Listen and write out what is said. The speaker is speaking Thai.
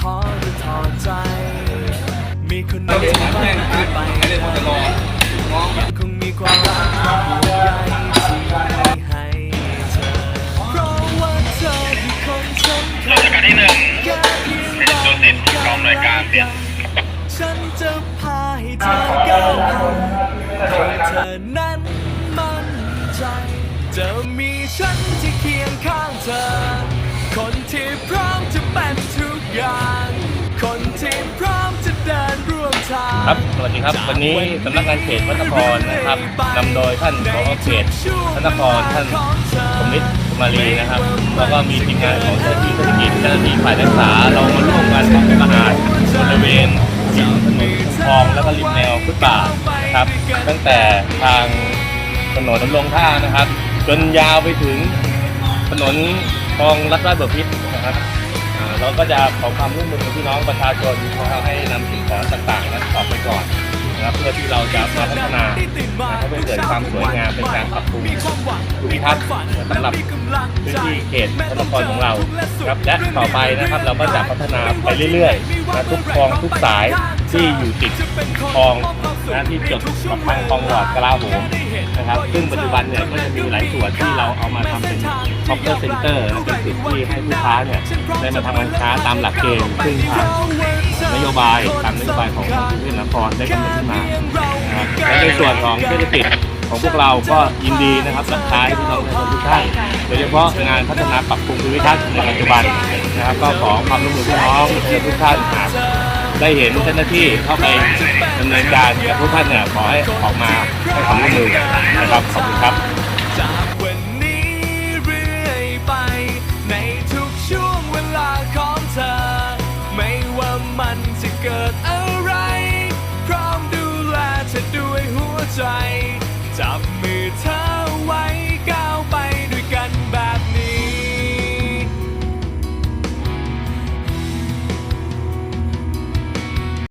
ท้อหรือท้อใจ มีคนม่งที่ไม่ไปยังคงมีความห่วยที่ให้เพราะว่าเธอคือคนสำคัญการที่หนึ่งเป็นตัวติดกองรายการเด่นฉันจะพาให้เธอก้าวผ่านเธอนั้น จะมีฉันที่เคียงข้างเธอ คนที่พร้อมจะเป็นทุกอย่าง คนที่พร้อมจะเดินร่วมทางครับ สวัสดีครับ วันนี้สำนักงานเขตพระนครนะครับนำโดยท่านผอเขตพระนครท่านสมฤทธิ์สุมาลีนะครับ แล้วก็มีทีมงานของเจ้าหน้าที่เศรษฐกิจเจ้าหน้าที่ฝ่ายรักษาเรามาร่วมกันทำความสะอาดบริเวณริมถนนคลองแล้วก็ริมแนวฟุตบาทนะครับ ตั้งแต่ทางถนนลงท่านะครับ จนยาวไปถึงถนนคลองลัดลาดเบพิษนะครับอ่าเราก็จะขอความร่วมมือกับพี่น้องประชาชนนะครับให้นำสิ่งของต่างๆนั้นออกไปก่อนนะครับเพื่อที่เราจะมาพัฒนานะครับให้เกิดความสวยงามเป็นการปรับปรุงภูมิทัศน์สำหรับพื้นที่เขตพระนครของเราครับและต่อไปนะครับเราก็จะพัฒนาไปเรื่อยๆนะทุกคลองทุกสายที่อยู่ติดคลองนะที่จดกับทางคลองหลอดกลาโหม นะครับ ซึ่งปัจจุบันเนี่ยก็จะมีหลายส่วนที่เราเอามาทำเป็นช็อปเปอร์เซ็นเตอร์เป็นจุดที่ให้ลูกค้าเนี่ยได้มาทำการค้าตามหลักเกณฑ์ซึ่งทางนโยบายตามนโยบายของกรุงเทพมหานครได้กำหนดขึ้นมานะครับและในส่วนของเศรษฐกิจของพวกเราก็ยินดีนะครับรับใช้พี่น้องประชาชนทุกท่านโดยเฉพาะงานพัฒนาปรับปรุงภูมิทัศน์ในปัจจุบันนะครับ ก็ขอความร่วมมือพี่น้องประชาชนทุกท่านหากได้เห็นเจ้าหน้าที่เข้าไปดำเนินการกับทุกท่านเนี่ยขอให้ออกมาให้ความร่วมมือน ครับ ขอบคุณครับ